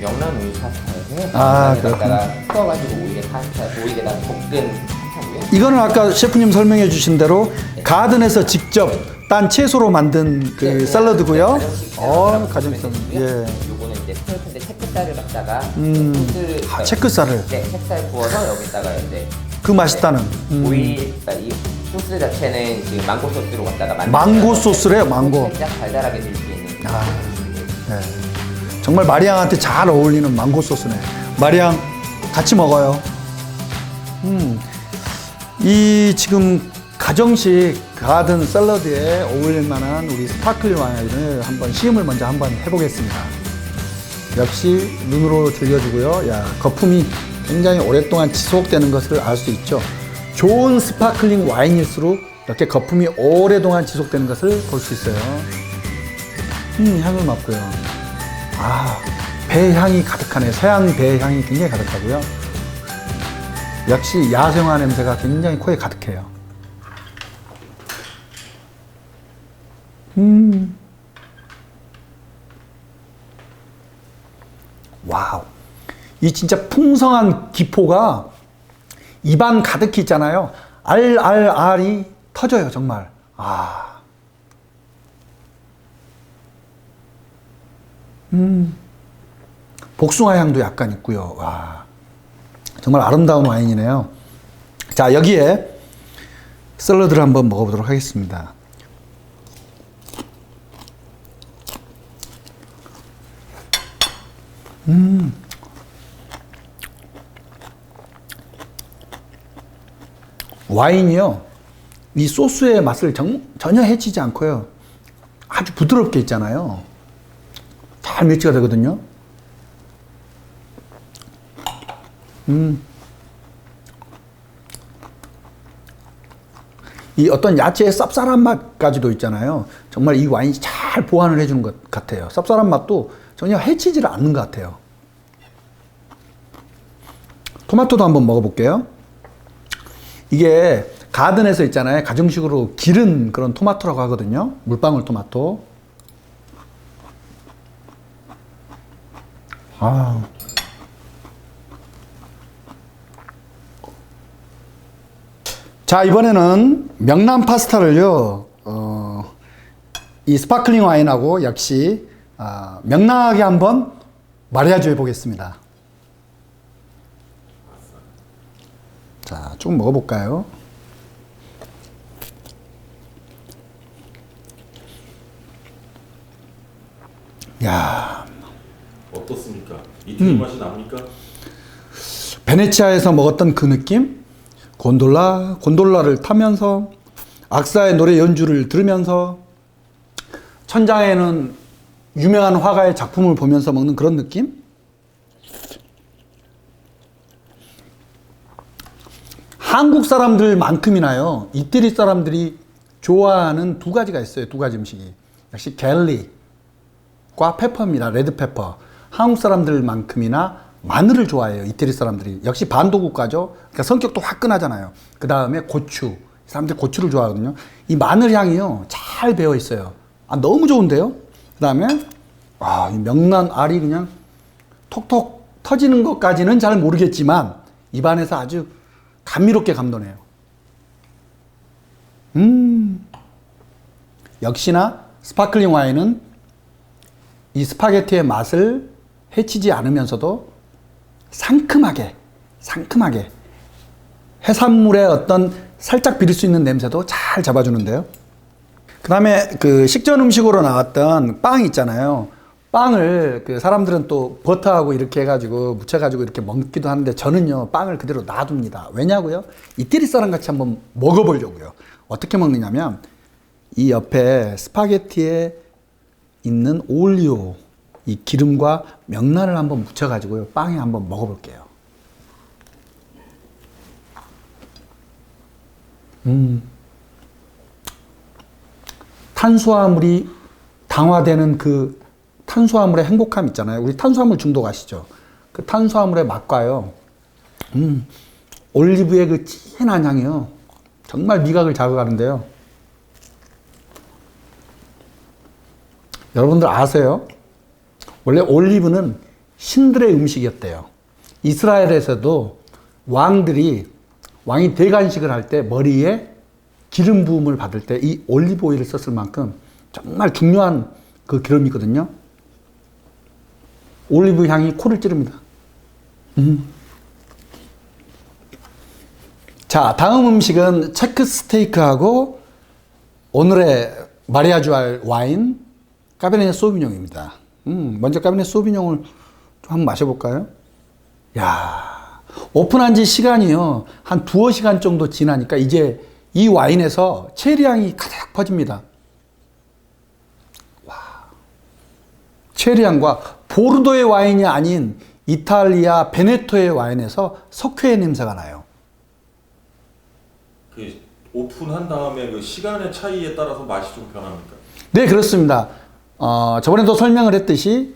명란 오일 파스타에서 아, 명란에다가 풀어가지고 오일에 파스타 오일에다 볶은 파스타고요. 이거는 아까 셰프님 설명해 주신 대로 가든에서 직접 딴 채소로 만든 그 네, 네. 샐러드고요. 네, 어, 샐러드라고 가정 샐러드. 부르고요. 예. 이제 스테이크인데 체크살을 갖다가 음. 소스 아, 체크살을. 네, 체크살 구워서 여기다가 이제 그 맛있다는. 음. 오일 그러니까 이 소스 자체는 지금 망고 소스로 갖다가 만든 망고 소스래요, 망고. 살짝 달달하게 들수 있는 아. 네. 정말 마리앙한테 잘 어울리는 망고 소스네. 마리앙 같이 먹어요. 음. 이 지금 가정식 가든 샐러드에 어울릴 만한 우리 스파클링 와인을 한번 시음을 먼저 한번 해보겠습니다. 역시 눈으로 즐겨주고요. 야, 거품이 굉장히 오랫동안 지속되는 것을 알 수 있죠. 좋은 스파클링 와인일수록 이렇게 거품이 오랫동안 지속되는 것을 볼 수 있어요. 음, 향을 맡고요. 아, 배 향이 가득하네. 서양 배 향이 굉장히 가득하고요. 역시 야생화 냄새가 굉장히 코에 가득해요. 음. 와우. 이 진짜 풍성한 기포가 입안 가득히 있잖아요. 알, 알, 알이 터져요, 정말. 아. 복숭아 향도 약간 있고요. 와. 정말 아름다운 와인이네요. 자, 여기에 샐러드를 한번 먹어보도록 하겠습니다. 와인이요. 이 소스의 맛을 정- 전혀 해치지 않고요. 아주 부드럽게 있잖아요. 잘 매치가 되거든요. 이 어떤 야채의 쌉쌀한 맛까지도 있잖아요. 정말 이 와인이 잘 보완을 해주는 것 같아요. 쌉쌀한 맛도 전혀 해치지를 않는 것 같아요. 토마토도 한번 먹어볼게요. 이게 가든에서 있잖아요. 가정식으로 기른 그런 토마토라고 하거든요. 물방울 토마토. 아. 자, 이번에는 명란 파스타를요, 어, 이 스파클링 와인하고 역시, 아, 명랑하게 한번 마리아주 해 보겠습니다. 자, 조금 먹어볼까요? 야, 어떻습니까? 이태리 맛이 납니까? 베네치아에서 먹었던 그 느낌? 곤돌라, 곤돌라를 타면서 악사의 노래 연주를 들으면서 천장에는 유명한 화가의 작품을 보면서 먹는 그런 느낌? 한국 사람들만큼이나요, 이태리 사람들이 좋아하는 두 가지가 있어요. 두 가지 음식이. 역시 갤리과 페퍼입니다. 레드페퍼. 한국 사람들만큼이나 마늘을 좋아해요. 이태리 사람들이. 역시 반도 국가죠. 그러니까 성격도 화끈하잖아요. 그 다음에 고추. 이 사람들이 고추를 좋아하거든요. 이 마늘 향이요. 잘 배어 있어요. 아, 너무 좋은데요? 그 다음에, 아, 이 명란 알이 그냥 톡톡 터지는 것까지는 잘 모르겠지만, 입안에서 아주 감미롭게 감도네요. 음. 역시나 스파클링 와인은 이 스파게티의 맛을 해치지 않으면서도 상큼하게, 상큼하게 해산물의 어떤 살짝 비릴 수 있는 냄새도 잘 잡아주는데요. 그 다음에 그 식전 음식으로 나왔던 빵 있잖아요. 빵을 그 사람들은 또 버터하고 이렇게 해가지고 묻혀가지고 이렇게 먹기도 하는데 저는요 빵을 그대로 놔둡니다. 왜냐고요? 이태리 사람 같이 한번 먹어보려고요. 어떻게 먹느냐면 이 옆에 스파게티에 있는 올리오 이 기름과 명란을 한번 묻혀가지고요 빵에 한번 먹어볼게요. 음. 탄수화물이 당화되는 그 탄수화물의 행복함 있잖아요. 우리 탄수화물 중독 아시죠? 그 탄수화물의 맛과요. 음, 올리브의 그 진한 향이요. 정말 미각을 자극하는데요. 여러분들 아세요? 원래 올리브는 신들의 음식이었대요. 이스라엘에서도 왕들이 왕이 대관식을 할 때 머리에 기름 부음을 받을 때 이 올리브 오일을 썼을 만큼 정말 중요한 그 기름이거든요. 올리브 향이 코를 찌릅니다. 음. 자, 다음 음식은 체크 스테이크하고 오늘의 마리아주알 와인 까베네 소비뇽입니다. 음, 먼저 까베네 소비뇽을 좀 한번 마셔볼까요? 야, 오픈한 지 시간이요 한 두어 시간 정도 지나니까 이제 이 와인에서 체리향이 가득 퍼집니다. 와, 체리향과 보르도의 와인이 아닌 이탈리아 베네토의 와인에서 석회의 냄새가 나요. 그 오픈한 다음에 그 시간의 차이에 따라서 맛이 좀 변합니까? 네, 그렇습니다. 어, 저번에도 설명을 했듯이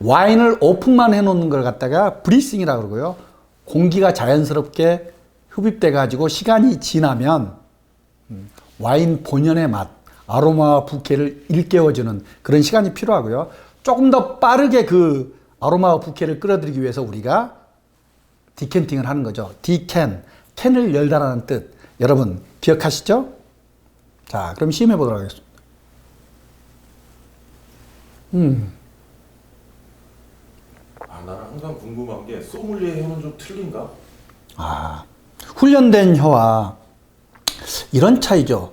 와인을 오픈만 해놓는 걸 갖다가 브리싱이라고 그러고요. 공기가 자연스럽게 흡입돼 가지고 시간이 지나면 음, 와인 본연의 맛, 아로마와 부케를 일깨워주는 그런 시간이 필요하고요. 조금 더 빠르게 그 아로마와 부케를 끌어들이기 위해서 우리가 디켄팅을 하는 거죠. 디캔, 캔을 열다라는 뜻. 여러분 기억하시죠? 자, 그럼 시험해 보도록 하겠습니다. 아 나는 항상 궁금한 게 소믈리에 혀는 좀 틀린가? 아, 훈련된 혀와 이런 차이죠.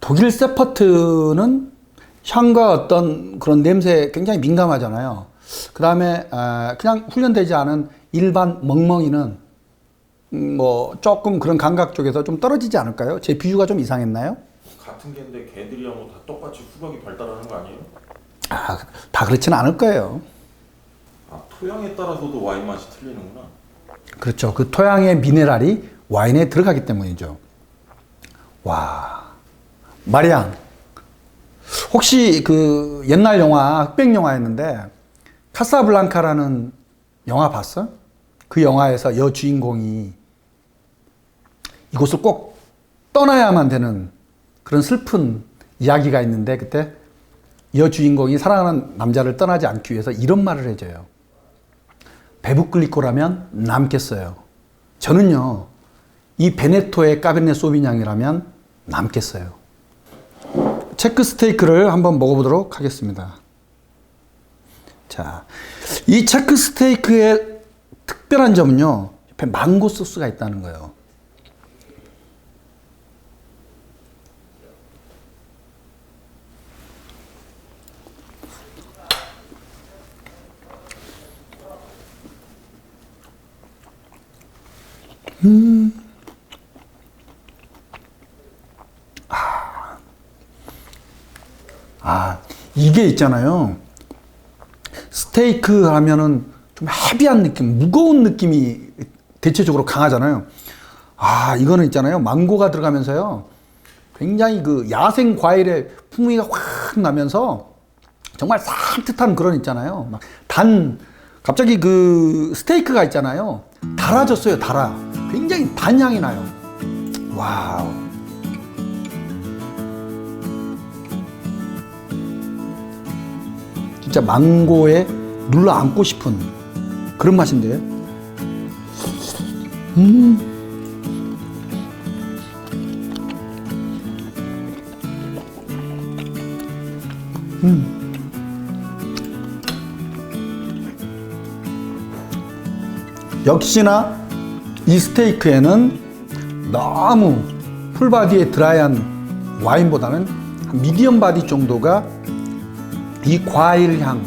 독일 세퍼트는 향과 어떤 그런 냄새에 굉장히 민감하잖아요. 그 다음에 그냥 훈련되지 않은 일반 멍멍이는 음, 뭐 조금 그런 감각 쪽에서 좀 떨어지지 않을까요? 제 비유가 좀 이상했나요? 같은 개인데 개들이랑 뭐다 똑같이 후각이 발달하는 거 아니에요? 아, 다 그렇지는 않을 거예요. 아 토양에 따라서도 와인 맛이 틀리는구나. 그렇죠. 그 토양의 미네랄이 와인에 들어가기 때문이죠. 와, 마리앙. 혹시 그 옛날 영화, 흑백 영화였는데, 카사블랑카라는 영화 봤어? 그 영화에서 여주인공이 이곳을 꼭 떠나야만 되는 그런 슬픈 이야기가 있는데, 그때 여주인공이 사랑하는 남자를 떠나지 않기 위해서 이런 말을 해줘요. 배부클리코라면 남겠어요. 저는요, 이 베네토의 까베네 소비냥이라면 남겠어요. 체크 스테이크를 한번 먹어보도록 하겠습니다. 자, 이 체크 스테이크의 특별한 점은요, 옆에 망고 소스가 있다는 거예요. 아, 이게 있잖아요. 스테이크 하면은 좀 헤비한 느낌, 무거운 느낌이 대체적으로 강하잖아요. 아, 이거는 있잖아요. 망고가 들어가면서요. 굉장히 그 야생 과일의 풍미가 확 나면서 정말 산뜻한 그런 있잖아요. 막 단, 갑자기 그 스테이크가 있잖아요. 달아졌어요, 달아. 굉장히 단향이 나요. 와우. 진짜 망고에 눌러 앉고 싶은 그런 맛인데요. 음. 음. 역시나 이 스테이크에는 너무 풀바디의 드라이한 와인보다는 한 미디엄 바디 정도가 이 과일 향,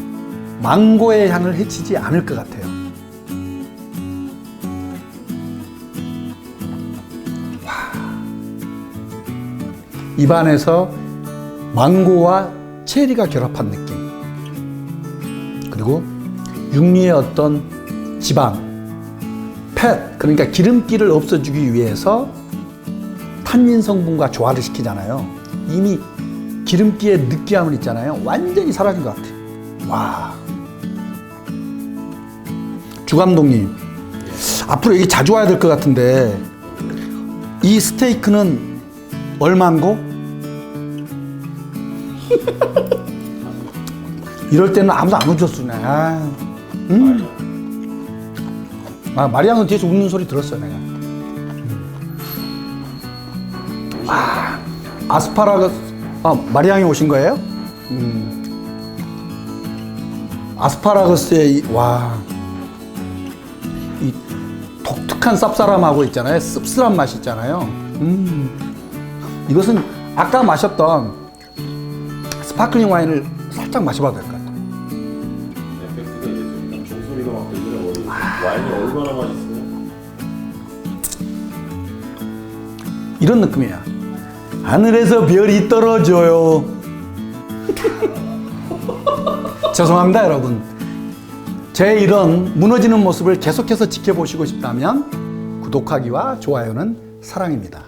망고의 향을 해치지 않을 것 같아요. 와. 입안에서 망고와 체리가 결합한 느낌. 그리고 육류의 어떤 지방, 팻, 그러니까 기름기를 없애주기 위해서 탄닌 성분과 조화를 시키잖아요. 이미 기름기의 느끼함을 있잖아요. 완전히 사라진 것 같아요. 와. 주 감독님, 앞으로 여기 자주 와야 될 것 같은데 이 스테이크는 얼마인고? 이럴 때는 아무도 안 웃었으네. 아, 음. 아 마리아는 뒤에서 웃는 소리 들었어 내가. 음. 와, 아스파라거스. 아 마리아이 오신 거예요? 음. 아스파라거스의 이, 와. 이 독특한 쌉싸름하고 있잖아요. 씁쓸한 맛이 있잖아요. 음. 이것은 아까 마셨던 스파클링 와인을 살짝 마셔봐도 될것 같아요. 에펙트가 이제 좀 종소리가 막 들리는 머리. 와인이 얼마나 맛있어요? 이런 느낌이야. 하늘에서 별이 떨어져요. 죄송합니다, 여러분. 제 이런 무너지는 모습을 계속해서 지켜보시고 싶다면 구독하기와 좋아요는 사랑입니다.